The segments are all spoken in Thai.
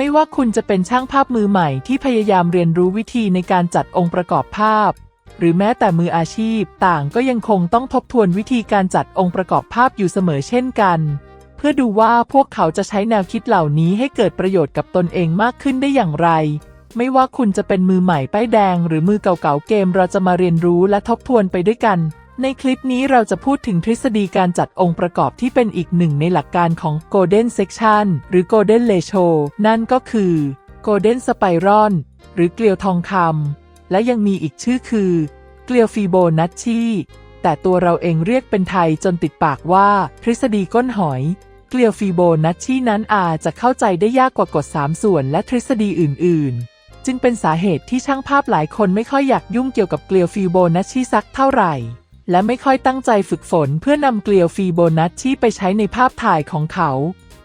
ไม่ว่าคุณจะเป็นช่างภาพมือใหม่ที่พยายามเรียนรู้วิธีในการจัดองค์ประกอบภาพ หรือแม้แต่มืออาชีพต่างก็ยังคงต้องทบทวนวิธีการจัดองค์ประกอบภาพอยู่เสมอเช่นกัน เพื่อดูว่าพวกเขาจะใช้แนวคิดเหล่านี้ให้เกิดประโยชน์กับตนเองมากขึ้นได้อย่างไร ไม่ว่าคุณจะเป็นมือใหม่ป้ายแดง หรือมือเก่าๆเกมเราจะมาเรียนรู้และทบทวนไปด้วยกัน ในคลิปนี้เราจะพูดถึงทฤษฎีการจัดองค์ประกอบที่เป็นอีกหนึ่งในหลักการของ Golden Section หรือ Golden Ratio นั่นก็คือ Golden Spiral หรือเกลียวทองคำและยังมีอีกชื่อคือ เกลียวฟีโบนัชชีแต่ตัวเราเองเรียกเป็นไทยจนติดปากว่า ทฤษฎีก้นหอย เกลียวฟีโบนัชชีนั้นอาจจะเข้าใจได้ยากกว่ากฎ3ส่วนและทฤษฎีอื่น ๆจึงเป็นสาเหตุที่ช่างภาพหลายคนไม่ค่อยอยากยุ่งเกี่ยวกับเกลียวฟีโบนัชชีสักเท่าไหร่ และไม่ค่อยตั้งใจฝึกฝนเพื่อนำเกลียวฟีโบนัชชีไปใช้ในภาพถ่ายของเขา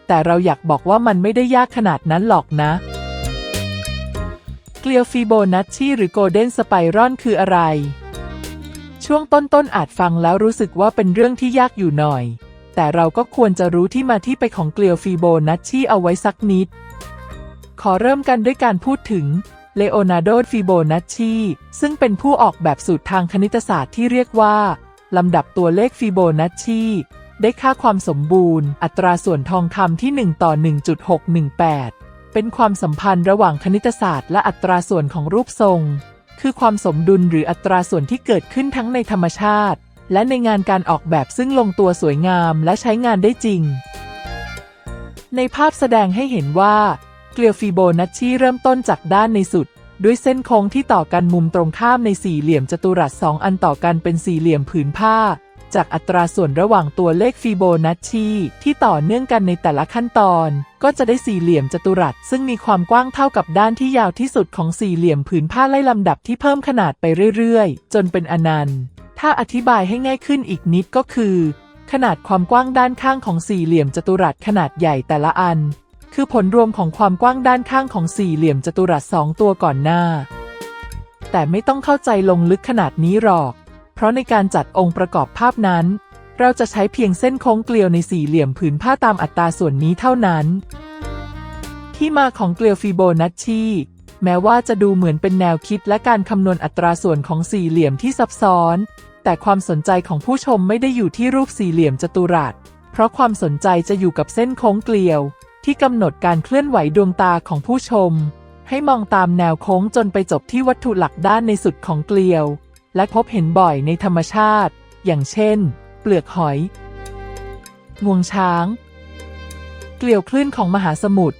แต่เราอยากบอกว่ามันไม่ได้ยากขนาดนั้นหรอกนะ เกลียวฟีโบนัชชีหรือโกลเด้นสไปรอนคืออะไร ช่วงต้นๆอาจฟังแล้วรู้สึกว่าเป็นเรื่องที่ยากอยู่หน่อย แต่เราก็ควรจะรู้ที่มาที่ไปของเกลียวฟีโบนัชชีเอาไว้สักนิด ขอเริ่มกันด้วยการพูดถึง เลโอนาร์โด ฟิโบนัชชี ซึ่งเป็นผู้ออกแบบสูตรทางคณิตศาสตร์ที่เรียกว่า ลำดับตัวเลขฟิโบนัชชี ได้ค่าความสมบูรณ์ อัตราส่วนทองคำที่ 1 ต่อ 1.618 เป็นความสัมพันธ์ระหว่างคณิตศาสตร์และอัตราส่วนของรูปทรง คือความสมดุลหรืออัตราส่วนที่เกิดขึ้นทั้งในธรรมชาติ และในงานการออกแบบซึ่งลงตัวสวยงามและใช้งานได้จริง ในภาพแสดงให้เห็นว่า เกลียวฟิโบนัชชีเริ่มต้นจากด้านในสุด ด้วยเส้นโค้งที่ต่อกันมุมตรงข้ามในสี่เหลี่ยมจัตุรัสสองอันต่อกันเป็นสี่เหลี่ยมผืนผ้า จากอัตราส่วนระหว่างตัวเลขฟิโบนัชชีที่ต่อเนื่องกันในแต่ละขั้นตอน ก็จะได้สี่เหลี่ยมจัตุรัส ซึ่งมีความกว้างเท่ากับด้านที่ยาวที่สุดของสี่เหลี่ยมผืนผ้าไล่ลำดับที่เพิ่มขนาดไปเรื่อยๆ จนเป็นอนันต์ ถ้าอธิบายให้ง่ายขึ้นอีกนิดก็คือ ขนาดความกว้างด้านข้างของสี่เหลี่ยมจัตุรัสขนาดใหญ่แต่ละอัน คือผลรวมของความกว้างด้านข้างของสี่เหลี่ยมจัตุรัสสองตัวก่อนหน้า แต่ไม่ต้องเข้าใจลงลึกขนาดนี้หรอก เพราะในการจัดองค์ประกอบภาพนั้น เราจะใช้เพียงเส้นโค้งเกลียวในสี่เหลี่ยมผืนผ้าตามอัตราส่วนนี้เท่านั้น ที่มาของเกลียวฟิโบนัชชีแม้ว่าจะดูเหมือนเป็นแนวคิดและการคำนวณอัตราส่วนของสี่เหลี่ยมที่ซับซ้อน แต่ความสนใจของผู้ชมไม่ได้อยู่ที่รูปสี่เหลี่ยมจัตุรัส เพราะความสนใจจะอยู่กับเส้นโค้งเกลียว ที่กำหนดการเคลื่อนไหวดวงตาของผู้ชม ให้มองตามแนวโค้งจนไปจบที่วัตถุหลักด้านในสุดของเกลียว และพบเห็นบ่อยในธรรมชาติ อย่างเช่น เปลือกหอย งวงช้าง เกลียวคลื่นของมหาสมุทร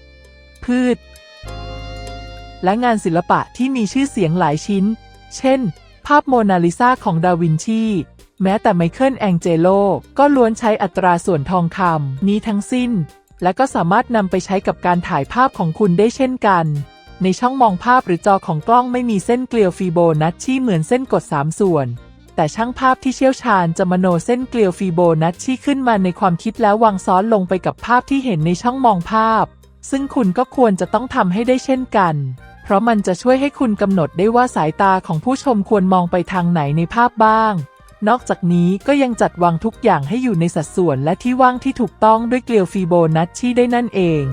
พืช และงานศิลปะที่มีชื่อเสียงหลายชิ้น เช่น ภาพโมนาลิซาของดาวินชีแม้แต่ไมเคิลแองเจโลก็ล้วนใช้อัตราส่วนทองคำนี้ทั้งสิ้น และก็สามารถนำไปใช้กับการถ่ายภาพของคุณได้เช่นกัน ในช่องมองภาพหรือจอของกล้องไม่มีเส้นเกลียวฟีโบนัชชีเหมือนเส้นกด 3 ส่วน แต่ช่างภาพที่เชี่ยวชาญจะมโนเส้นเกลียวฟีโบนัชชีขึ้นมาในความคิดแล้ววางซ้อนลงไปกับภาพที่เห็นในช่องมองภาพ ซึ่งคุณก็ควรจะต้องทำให้ได้เช่นกัน เพราะมันจะช่วยให้คุณกำหนดได้ว่าสายตาของผู้ชมควรมองไปทางไหนในภาพบ้าง นอกจากนี้ก็ยังจัดวางทุกอย่างให้อยู่ในสัดส่วนและที่ว่างที่ถูกต้องด้วยเกลียวฟีโบนัชชีได้นั่นเอง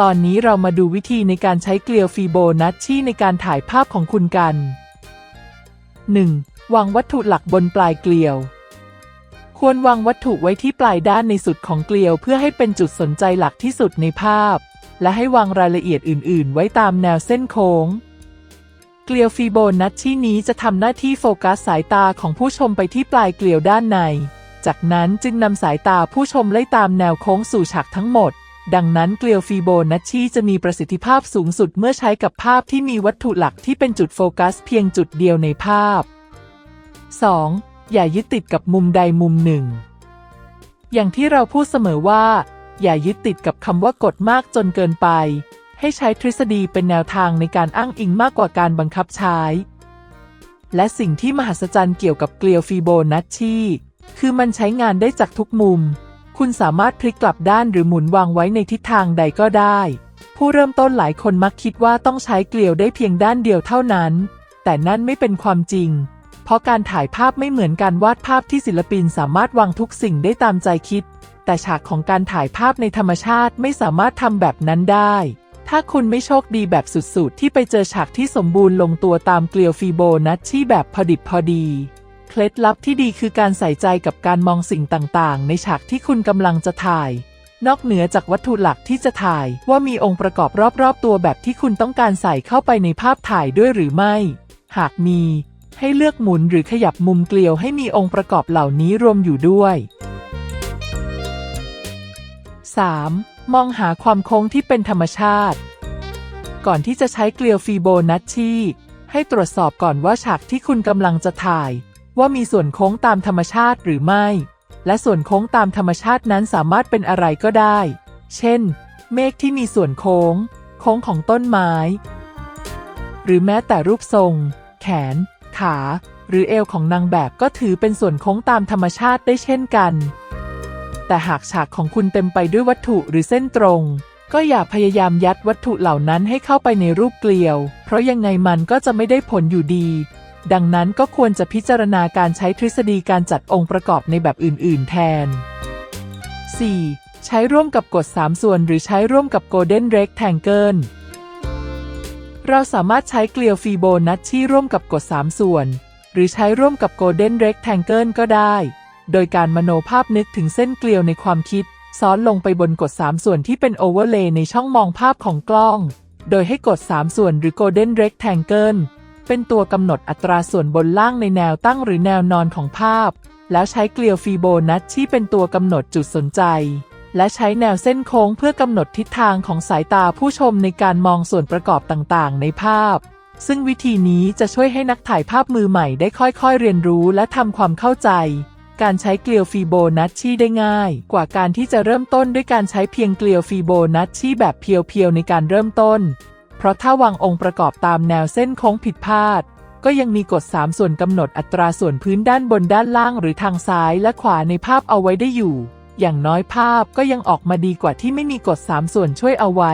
ตอนนี้เรามาดูวิธีในการใช้เกลียวฟีโบนัชชีในการถ่ายภาพของคุณกัน 1. วางวัตถุหลักบนปลายเกลียว ควรวางวัตถุไว้ที่ปลายด้านในสุดของเกลียวเพื่อให้เป็นจุดสนใจหลักที่สุดในภาพ และให้วางรายละเอียดอื่น ๆ ไว้ตามแนวเส้นโค้ง เกลียวฟีโบนัชชีนี้จะทำหน้าที่โฟกัสสายตาของผู้ชมไปที่ปลายเกลียวด้านใน จากนั้นจึงนำสายตาผู้ชมไล่ตามแนวโค้งสู่ฉากทั้งหมด ดังนั้นเกลียวฟีโบนัชชีจะมีประสิทธิภาพสูงสุดเมื่อใช้กับภาพที่มีวัตถุหลักที่เป็นจุดโฟกัสเพียงจุดเดียวในภาพ 2. อย่ายึดติดกับมุมใดมุมหนึ่ง อย่างที่เราพูดเสมอว่า อย่ายึดติดกับคำว่ากฎมากจนเกินไป ให้ใช้ทฤษฎีเป็นแนวทางในการอ้างอิงมากกว่าการบังคับใช้ และสิ่งที่มหัศจรรย์เกี่ยวกับเกลียวฟีโบนัชชีคือมันใช้งานได้จากทุกมุม คุณสามารถพลิกกลับด้านหรือหมุนวางไว้ในทิศทางใดก็ได้ ผู้เริ่มต้นหลายคนมักคิดว่าต้องใช้เกลียวได้เพียงด้านเดียวเท่านั้น แต่นั่นไม่เป็นความจริง เพราะการถ่ายภาพไม่เหมือนการวาดภาพที่ศิลปินสามารถวางทุกสิ่งได้ตามใจคิด แต่ฉากของการถ่ายภาพในธรรมชาติไม่สามารถทำแบบนั้นได้ ถ้าคุณไม่โชคดีแบบสุดๆ ที่ไปเจอฉากที่สมบูรณ์ลงตัวตามเกลียวฟีโบนัชชีแบบพอดิบพอดี เคล็ดลับที่ดีคือการใส่ใจกับการมองสิ่งต่างๆ ในฉากที่คุณกำลังจะถ่าย นอกเหนือจากวัตถุหลักที่จะถ่ายว่ามีองค์ประกอบรอบๆ ตัวแบบที่คุณต้องการใส่เข้าไปในภาพถ่ายด้วยหรือไม่ หากมี ให้เลือกหมุนหรือขยับมุมเกลียวให้มีองค์ประกอบเหล่านี้รวมอยู่ด้วย 3. มองหาความโค้งที่เป็นธรรมชาติ ก่อนที่จะใช้เกลียวฟีโบนัชชีให้ตรวจสอบก่อนว่าฉากที่คุณกำลังจะถ่าย ว่ามีส่วนโค้งตามธรรมชาติหรือไม่ และส่วนโค้งตามธรรมชาตินั้นสามารถเป็นอะไรก็ได้ เช่น เมฆที่มีส่วนโค้ง โค้งของต้นไม้ หรือแม้แต่รูปทรง แขน ขา หรือเอวของนางแบบก็ถือเป็นส่วนโค้งตามธรรมชาติได้เช่นกัน แต่หากฉากของคุณเต็มไปด้วยวัตถุหรือเส้นตรง ก็อย่าพยายามยัดวัตถุเหล่านั้นให้เข้าไปในรูปเกลียว เพราะยังไงมันก็จะไม่ได้ผลอยู่ดี ดังนั้นก็ควรจะพิจารณาการใช้ทฤษฎีการจัดองค์ประกอบในแบบอื่น ๆ แทน 4. ใช้ร่วมกับกฎ3ส่วนหรือใช้ร่วมกับ Golden Rectangle เราสามารถใช้เกลียวฟีโบนัชชีร่วมกับกฎ3ส่วน หรือใช้ร่วมกับ Golden Rectangle ก็ได้ โดยการมโนภาพนึกถึงเส้นเกลียวในความคิด ซ้อนลงไปบนกฎ3ส่วนที่เป็นโอเวอร์เลย์ในช่องมองภาพของกล้อง โดยให้กฎ3ส่วนหรือ Golden Rectangle เป็นตัวกำหนดอัตราส่วนบนล่างในแนวตั้งหรือแนวนอนของภาพ แล้วใช้เกลียวฟีโบนัชชีเป็นตัวกำหนดจุดสนใจ และใช้แนวเส้นโค้งเพื่อกำหนดทิศทางของสายตาผู้ชมในการมองส่วนประกอบต่างๆ ในภาพ ซึ่งวิธีนี้จะช่วยให้นักถ่ายภาพมือใหม่ได้ค่อยๆ เรียนรู้และทำความเข้าใจ การใช้เกลียวฟีโบนัชชีได้ง่าย กว่าการที่จะเริ่มต้นด้วยการใช้เพียงเกลียวฟีโบนัชชีแบบเพียวๆในการเริ่มต้น เพราะถ้าวางองค์ประกอบตามแนวเส้นโค้งผิดพลาด ก็ยังมีกฎ 3 ส่วนกำหนดอัตราส่วนพื้นด้านบนด้านล่างหรือทางซ้ายและขวาในภาพเอาไว้ได้อยู่ อย่างน้อยภาพก็ยังออกมาดีกว่าที่ไม่มีกฎ 3 ส่วนช่วยเอาไว้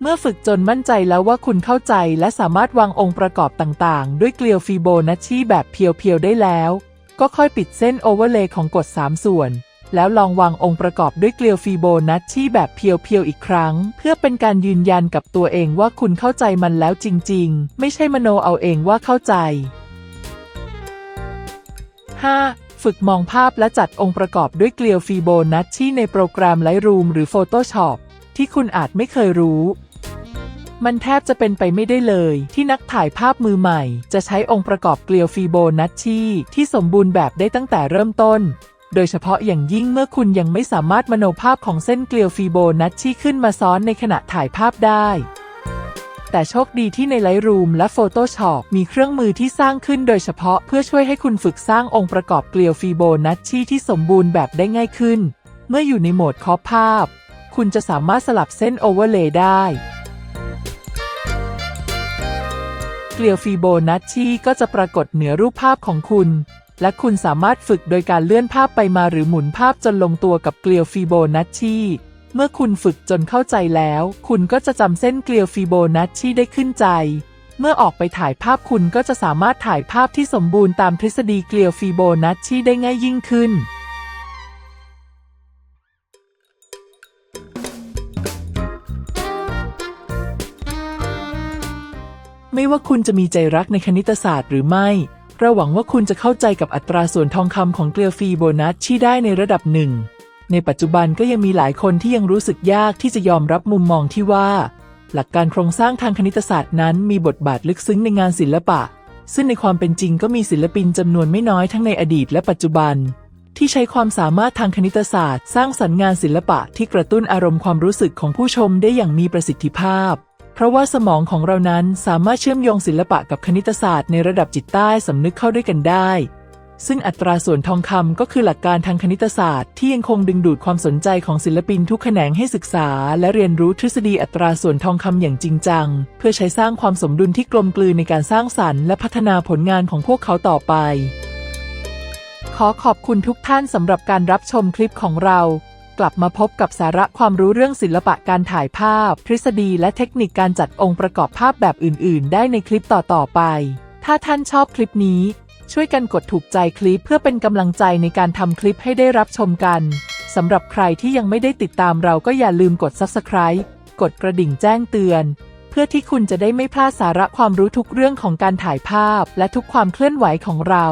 เมื่อฝึกจนมั่นใจแล้วว่าคุณเข้าใจและสามารถวางองค์ประกอบต่างๆ ด้วยเกลียวฟีโบนัชชีแบบเพียวๆได้แล้ว ก็ค่อยปิดเส้นโอเวอร์เลย์ของกฎ3 ส่วน แล้วลองวางองค์ประกอบด้วยเกลียวฟีโบนัชชีแบบเพียวๆอีกครั้ง เพื่อเป็นการยืนยันกับตัวเองว่าคุณเข้าใจมันแล้วจริง ๆ ไม่ใช่มโนเอาเองว่าเข้าใจ 5. ฝึกมองภาพและจัดองค์ประกอบด้วยเกลียวฟีโบนัชชีในโปรแกรม Lightroom หรือ Photoshop ที่คุณอาจไม่เคยรู้ มันแทบจะเป็นไปไม่ได้เลย ที่นักถ่ายภาพมือใหม่ จะใช้องค์ประกอบเกลียวฟีโบนัชชีที่สมบูรณ์แบบได้ตั้งแต่เริ่มต้น โดยเฉพาะอย่างยิ่งเมื่อคุณยังไม่สามารถมโนภาพของเส้นเกลียวฟีโบนัชชีขึ้นมาซ้อนในขณะถ่ายภาพได้แต่โชคดีที่ใน Lightroom และ Photoshop มีเครื่องมือที่สร้างขึ้นโดยเฉพาะเพื่อช่วยให้คุณฝึกสร้างองค์ประกอบเกลียวฟีโบนัชชีที่สมบูรณ์แบบได้ง่ายขึ้น เมื่ออยู่ในโหมดคอบภาพ คุณจะสามารถสลับเส้นโอเวอร์เลย์ได้ เกลียวฟีโบนัชชีก็จะปรากฏเหนือรูปภาพของคุณ และคุณสามารถฝึกโดยการเลื่อนภาพไปมาหรือหมุนภาพจนลงตัวกับเกลียวฟีโบนัชชีเมื่อคุณฝึกจนเข้าใจแล้ว คุณก็จะจำเส้นเกลียวฟีโบนัชชีได้ขึ้นใจ เมื่อออกไปถ่ายภาพคุณก็จะสามารถถ่ายภาพที่สมบูรณ์ตามทฤษฎีเกลียวฟีโบนัชชีได้ง่ายยิ่งขึ้น ว่าคุณจะมีใจรักในคณิตศาสตร์หรือไม่เราหวังว่าคุณจะเข้าใจกับอัตราส่วนทองคำของเกลียวฟีโบนัชชีได้ในระดับหนึ่ง ในปัจจุบันก็ยังมีหลายคนที่ยังรู้สึกยากที่จะยอมรับมุมมองที่ว่า หลักการโครงสร้างทางคณิตศาสตร์นั้นมีบทบาทลึกซึ้งในงานศิลปะ ซึ่งในความเป็นจริงก็มีศิลปินจำนวนไม่น้อยทั้งในอดีตและปัจจุบัน ที่ใช้ความสามารถทางคณิตศาสตร์ สร้างสรรค์งานศิลปะที่กระตุ้นอารมณ์ความรู้สึกของผู้ชมได้อย่างมีประสิทธิภาพ เพราะว่าสมองของเรานั้นสามารถเชื่อมโยงศิลปะกับคณิตศาสตร์ในระดับจิตใต้สำนึกเข้าด้วยกันได้ ซึ่งอัตราส่วนทองคำก็คือหลักการทางคณิตศาสตร์ที่ยังคงดึงดูดความสนใจของศิลปินทุกแขนงให้ศึกษา และเรียนรู้ทฤษฎีอัตราส่วนทองคำอย่างจริงจัง เพื่อใช้สร้างความสมดุลที่กลมกลืนในการสร้างสรรค์และพัฒนาผลงานของพวกเขาต่อไปขอขอบคุณทุกท่านสำหรับการรับชมคลิปของเรา กลับมาพบกับสาระความรู้เรื่องศิลปะการถ่ายภาพ ทฤษฎีและเทคนิคการจัดองค์ประกอบภาพแบบอื่น ๆ ได้ในคลิปต่อ ๆ ไป ถ้าท่านชอบคลิปนี้ ช่วยกันกดถูกใจคลิปเพื่อเป็นกำลังใจในการทำคลิปให้ได้รับชมกันสำหรับใครที่ยังไม่ได้ติดตามเราก็อย่าลืมกด Subscribe กดกระดิ่งแจ้งเตือน เพื่อที่คุณจะได้ไม่พลาดสาระความรู้ทุกเรื่องของการถ่ายภาพ และทุกความเคลื่อนไหวของเรา